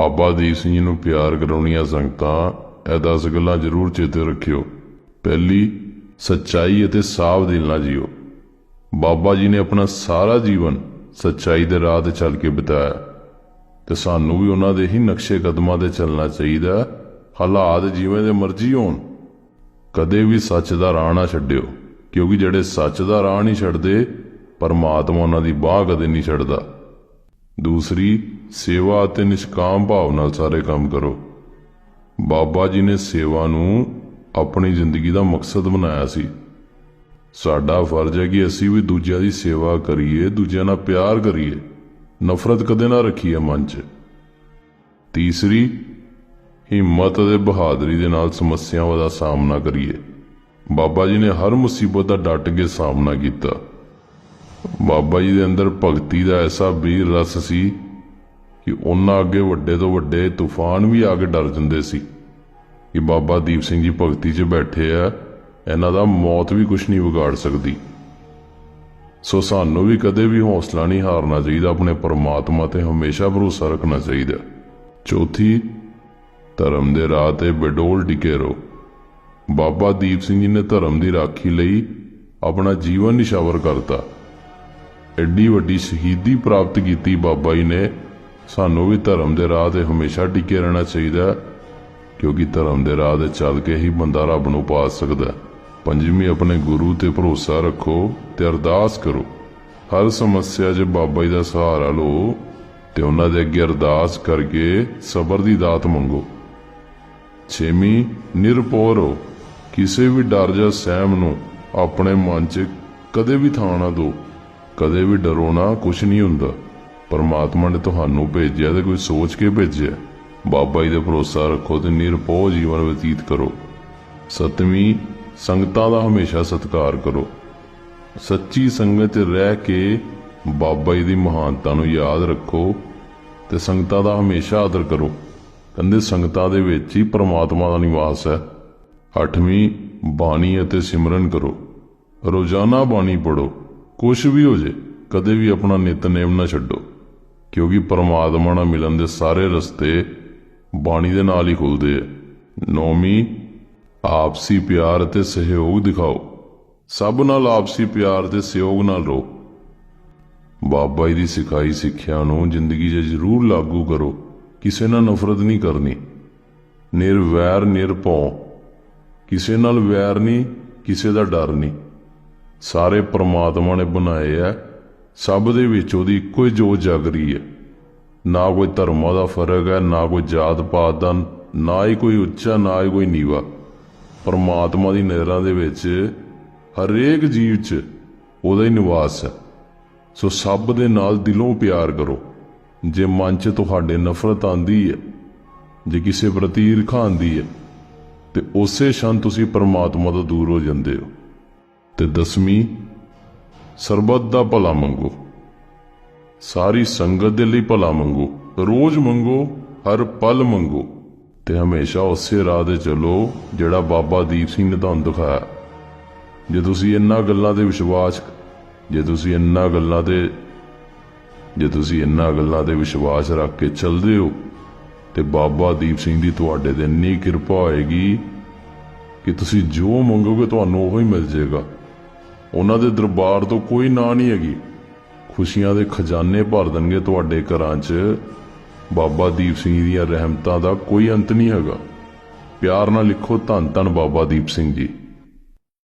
ਬਾਬਾ ਦੀਪ ਸਿੰਘ ਜੀ ਨੂੰ ਪਿਆਰ ਕਰਾਉਣੀਆਂ ਸੰਗਤਾਂ, ਇਹ 10 ਗੱਲਾਂ ਜ਼ਰੂਰ ਚੇਤੇ ਰੱਖਿਓ। ਪਹਿਲੀ, ਸੱਚਾਈ ਅਤੇ ਸਾਫ਼ ਦਿਲ ਨਾਲ ਜੀਓ। ਬਾਬਾ ਜੀ ਨੇ ਆਪਣਾ ਸਾਰਾ ਜੀਵਨ ਸੱਚਾਈ ਦੇ ਰਾਹ ਤੇ ਚੱਲ ਕੇ ਬਿਤਾਇਆ। ਤੇ ਸਾਨੂੰ ਵੀ ਉਹਨਾਂ ਦੇ ਹੀ ਨਕਸ਼ੇ ਕਦਮਾਂ ਤੇ ਚੱਲਣਾ ਚਾਹੀਦਾ, ਹਾਲਾਤ ਜਿਵੇਂ ਦੇ ਮਰਜ਼ੀ ਹੋਣ। ਕਦੇ ਵੀ ਸੱਚ ਦਾ ਰਾਹ ਨਾ ਛੱਡਿਓ, ਕਿਉਂਕਿ ਜਿਹੜੇ ਸੱਚ ਦਾ ਰਾਹ ਨਹੀਂ ਛੱਡਦੇ, ਪਰਮਾਤਮਾ ਉਹਨਾਂ ਦੀ ਬਾਹ ਕਦੇ ਨਹੀਂ ਛੱਡਦਾ। ਦੂਸਰੀ, ਸੇਵਾ ਅਤੇ ਨਿਸ਼ਕਾਮ ਭਾਵ ਨਾਲ ਸਾਰੇ ਕੰਮ ਕਰੋ। ਬਾਬਾ ਜੀ ਨੇ ਸੇਵਾ ਨੂੰ ਆਪਣੀ ਜ਼ਿੰਦਗੀ ਦਾ ਮਕਸਦ ਬਣਾਇਆ ਸੀ। ਸਾਡਾ ਫਰਜ਼ ਹੈ ਕਿ ਅਸੀਂ ਵੀ ਦੂਜਿਆਂ ਦੀ ਸੇਵਾ ਕਰੀਏ, ਦੂਜਿਆਂ ਨਾਲ ਪਿਆਰ ਕਰੀਏ। ਨਫ਼ਰਤ ਕਦੇ ਨਾ ਰੱਖੀਏ ਮਨ 'ਚ। ਤੀਸਰੀ, ਹਿੰਮਤ ਅਤੇ ਬਹਾਦਰੀ ਦੇ ਨਾਲ ਸਮੱਸਿਆਵਾਂ ਦਾ ਸਾਹਮਣਾ ਕਰੀਏ। ਬਾਬਾ ਜੀ ਨੇ ਹਰ ਮੁਸੀਬਤ ਦਾ ਡਟ ਕੇ ਸਾਹਮਣਾ ਕੀਤਾ। ਬਾਬਾ ਜੀ ਦੇ ਅੰਦਰ ਭਗਤੀ ਦਾ ਐਸਾ ਵੀਰ ਰਸ ਸੀ ਕਿ ਉਹਨਾਂ ਅੱਗੇ ਵੱਡੇ ਤੋਂ ਵੱਡੇ ਤੂਫਾਨ ਵੀ ਆ ਕੇ ਡਰ ਜਾਂਦੇ ਸੀ ਕਿ ਬਾਬਾ ਦੀਪ ਸਿੰਘ ਜੀ ਭਗਤੀ 'ਚ ਬੈਠੇ ਆ, ਇਹਨਾਂ ਦਾ ਮੌਤ ਵੀ ਕੁਝ ਨਹੀਂ ਵਿਗਾੜ ਸਕਦੀ। ਸੋ ਸਾਨੂੰ ਵੀ ਕਦੇ ਵੀ ਹੌਸਲਾ ਨਹੀਂ ਹਾਰਨਾ ਚਾਹੀਦਾ, ਆਪਣੇ ਪਰਮਾਤਮਾ ਤੇ ਹਮੇਸ਼ਾ ਭਰੋਸਾ ਰੱਖਣਾ ਚਾਹੀਦਾ। ਚੌਥੀ, ਧਰਮ ਦੇ ਰਾਹ ਤੇ ਬਡੋਲ ਟਿਕੇ ਰਹੋ। ਬਾਬਾ ਦੀਪ ਸਿੰਘ ਜੀ ਨੇ ਧਰਮ ਦੀ ਰਾਖੀ ਲਈ ਆਪਣਾ ਜੀਵਨ ਨਿਸ਼ਾਵਰ ਕਰਤਾ। ਐਡੀ ਵੱਡੀ ਸ਼ਹੀਦੀ ਪ੍ਰਾਪਤ ਕੀਤੀ ਬਾਬਾ ਜੀ ਨੇ, ਸਾਨੂੰ ਵੀ ਧਰਮ ਦੇ ਰਾਹ ਤੇ ਹਮੇਸ਼ਾ ਟਿਕੇ ਰਹਿਣਾ ਚਾਹੀਦਾ ਕਿਉਂਕਿ ਧਰਮ ਦੇ ਰਾਹ ਤੇ ਚੱਲ ਕੇ ਹੀ ਬੰਦਾ ਰੱਬ ਨੂੰ ਪਾ ਸਕਦਾ ਪੰਜਵੀਂ ਆਪਣੇ ਗੁਰੂ ਤੇ ਭਰੋਸਾ ਰੱਖੋ ਤੇ ਅਰਦਾਸ ਕਰੋ। ਹਰ ਸਮੱਸਿਆ 'ਚ ਬਾਬਾ ਜੀ ਦਾ ਸਹਾਰਾ ਲਓ ਤੇ ਉਹਨਾਂ ਦੇ ਅੱਗੇ ਅਰਦਾਸ ਕਰਕੇ ਸਬਰ ਦੀ ਦਾਤ ਮੰਗੋ। ਛੇਵੀਂ ਨਿਰਪੋਰ ਹੋ ਕਿਸੇ ਵੀ ਡਰ ਜਾਂ ਸਹਿਮ ਨੂੰ ਆਪਣੇ ਮਨ 'ਚ ਕਦੇ ਵੀ ਥਾਂ ਨਾ ਦਿਓ ਕਦੇ ਵੀ ਡਰੋ ਨਾ ਕੁਝ ਨਹੀਂ ਹੁੰਦਾ। ਪਰਮਾਤਮਾ ਨੇ ਤੁਹਾਨੂੰ ਭੇਜਿਆ ਤੇ ਕੋਈ ਸੋਚ ਕੇ ਭੇਜਿਆ। ਬਾਬਾ ਜੀ ਦੇ ਭਰੋਸਾ ਰੱਖੋ ਤੇ ਨਿਰਭਉ ਜੀਵਨ ਬਤੀਤ ਕਰੋ। ਸਤਵੀਂ, ਸੰਗਤਾਂ ਦਾ ਹਮੇਸ਼ਾ ਸਤਿਕਾਰ ਕਰੋ। ਸੱਚੀ ਸੰਗਤ ਰਹਿ ਕੇ ਬਾਬਾ ਜੀ ਦੀ ਮਹਾਨਤਾ ਨੂੰ ਯਾਦ ਰੱਖੋ ਤੇ ਸੰਗਤਾਂ ਦਾ ਹਮੇਸ਼ਾ ਆਦਰ ਕਰੋ। ਕਹਿੰਦੇ ਸੰਗਤਾਂ ਦੇ ਵਿੱਚ ਹੀ ਪ੍ਰਮਾਤਮਾ ਦਾ ਨਿਵਾਸ ਹੈ। ਅੱਠਵੀਂ, ਬਾਣੀ ਅਤੇ ਸਿਮਰਨ ਕਰੋ। ਰੋਜ਼ਾਨਾ ਬਾਣੀ ਪੜੋ ਕੁਛ ਵੀ ਹੋ ਜੇ, ਕਦੇ ਵੀ ਆਪਣਾ ਨਿਤਨੇਮ ਨਾ ਛੱਡੋ, ਕਿਉਂਕਿ ਪਰਮਾਤਮਾ ਨਾਲ ਮਿਲਣ ਦੇ ਸਾਰੇ ਰਸਤੇ ਬਾਣੀ ਦੇ ਨਾਲ ਹੀ ਖੁੱਲਦੇ ਆ। ਨੌਵੀਂ, ਆਪਸੀ ਪਿਆਰ ਅਤੇ ਸਹਿਯੋਗ ਦਿਖਾਓ। ਸਭ ਨਾਲ ਆਪਸੀ ਪਿਆਰ ਤੇ ਸਹਿਯੋਗ ਨਾਲ ਰਹੋ। ਬਾਬਾ ਜੀ ਦੀ ਸਿਖਾਈ ਸਿੱਖਿਆ ਨੂੰ ਜ਼ਿੰਦਗੀ 'ਚ ਜ਼ਰੂਰ ਲਾਗੂ ਕਰੋ, ਕਿਸੇ ਨਾਲ ਨਫ਼ਰਤ ਨਹੀਂ ਕਰਨੀ। ਨਿਰਵੈਰ, ਨਿਰਭਉ, ਕਿਸੇ ਨਾਲ ਵੈਰ ਨਹੀਂ, ਕਿਸੇ ਦਾ ਡਰ ਨਹੀਂ। ਸਾਰੇ ਪ੍ਰਮਾਤਮਾ ਨੇ ਬਣਾਏ ਆ। ਸਭ ਦੇ ਵਿੱਚ ਉਹਦੀ ਇੱਕੋ ਹੀ ਜੋਤ ਜਗ ਰਹੀ ਹੈ। ਨਾ ਕੋਈ ਧਰਮਾਂ ਦਾ ਫ਼ਰਕ ਹੈ, ਨਾ ਕੋਈ ਜਾਤ ਪਾਤ ਦਾ, ਨਾ ਹੀ ਕੋਈ ਉੱਚਾ, ਨਾ ਹੀ ਕੋਈ ਨੀਵਾ। ਪਰਮਾਤਮਾ ਦੀ ਨਜ਼ਰਾਂ ਦੇ ਵਿੱਚ ਹਰੇਕ ਜੀਵ 'ਚ ਉਹਦਾ ਹੀ ਨਿਵਾਸ ਹੈ। ਸੋ ਸਭ ਦੇ ਨਾਲ ਦਿਲੋਂ ਪਿਆਰ ਕਰੋ। ਜੇ ਮਨ 'ਚ ਤੁਹਾਡੇ ਨਫ਼ਰਤ ਆਂਦੀ ਹੈ, ਜੇ ਕਿਸੇ ਪ੍ਰਤੀ ਈਰਖਾ ਆਂਦੀ ਹੈ, ਤੇ ਉਸੇ ਸ਼ਾਨ ਤੁਸੀਂ ਪਰਮਾਤਮਾ ਤੋਂ ਦੂਰ ਹੋ ਜਾਂਦੇ ਹੋ। ਤੇ ਦਸਵੀਂ ਸਰਬੱਤ ਦਾ ਭਲਾ ਮੰਗੋ। ਸਾਰੀ ਸੰਗਤ ਦੇ ਲਈ ਭਲਾ ਮੰਗੋ। ਰੋਜ਼ ਮੰਗੋ, ਹਰ ਪਲ ਮੰਗੋ ਤੇ ਹਮੇਸ਼ਾ ਉਸੇ ਰਾਹ ਤੇ ਚੱਲੋ ਜਿਹੜਾ ਬਾਬਾ ਦੀਪ ਸਿੰਘ ਨੇ ਤੁਹਾਨੂੰ ਦਿਖਾਇਆ। ਜੇ ਤੁਸੀਂ ਇਹਨਾਂ ਗੱਲਾਂ ਤੇ ਵਿਸ਼ਵਾਸ, ਜੇ ਤੁਸੀਂ ਇਹਨਾਂ ਗੱਲਾਂ ਤੇ, ਜੇ ਤੁਸੀਂ ਇਹਨਾਂ ਗੱਲਾਂ ਤੇ ਵਿਸ਼ਵਾਸ ਰੱਖ ਕੇ ਚੱਲਦੇ ਹੋ ਤੇ ਬਾਬਾ ਦੀਪ ਸਿੰਘ ਦੀ ਤੁਹਾਡੇ ਤੇ ਇੰਨੀ ਕਿਰਪਾ ਹੋਏਗੀ ਕਿ ਤੁਸੀਂ ਜੋ ਮੰਗੋਗੇ ਤੁਹਾਨੂੰ ਉਹ ਮਿਲ ਜਾਏਗਾ। ਉਹਨਾਂ ਦੇ ਦਰਬਾਰ ਤੋਂ ਕੋਈ ਨਾਂ ਨਹੀਂ ਹੈਗੀ। ਖੁਸ਼ੀਆਂ ਦੇ ਖਜ਼ਾਨੇ ਭਰ ਦੇਣਗੇ ਤੁਹਾਡੇ ਘਰਾਂ 'ਚ। ਬਾਬਾ ਦੀਪ ਸਿੰਘ ਦੀਆਂ ਰਹਿਮਤਾਂ ਦਾ ਕੋਈ ਅੰਤ ਨਹੀਂ ਹੈਗਾ। ਪਿਆਰ ਨਾਲ ਲਿਖੋ ਧੰਨ ਧੰਨ ਬਾਬਾ ਦੀਪ ਸਿੰਘ ਜੀ।